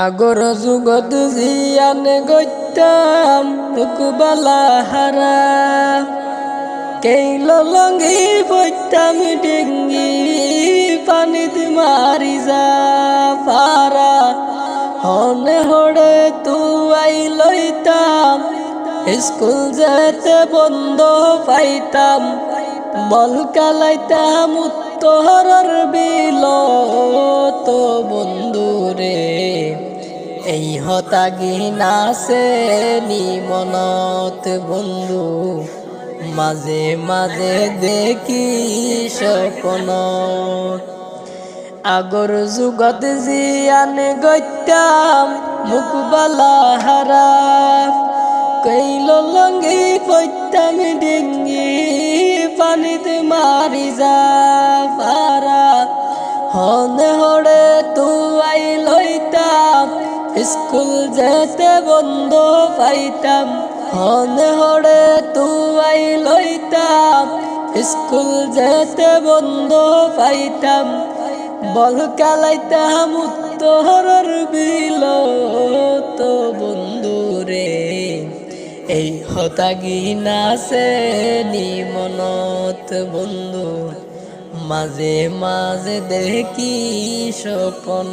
আগর যুগত জিয়ান গত্যাম মুকবালা হারা কেইল লঙ্গি বৈতাম ডিঙ্গি পানিত মারি যা পারা হনে হড়ে তুয়াই লইতাম, স্কুল যেতে বন্ধ পাইতাম। বল কালাইতাম উত্তরের বিল। এই হতাগি নাচে নিমনত বন্ধু। মাঝে মাঝে দেখি স্বপ্ন। আগর যুগত জিয়ান গত্যাম মুখবালা হারা কৈল লঙ্গি পৈতাম, ডিঙ্গি পানিতে মারি যা পারা। হনে হড়ে তুয়াই লইতাম স্কুল যেতে বন্ধ পাইতাম, হনে হড়ে তুয়াই লইতাম। স্কুল যেতে বন্ধ পাইতাম, বল কালাইতাম উত্তরের বিল তো বন্ধুরে এই হতাগি নাচে নিমনত বন্ধু, মাঝে মাঝে দেখি স্বপ্ন।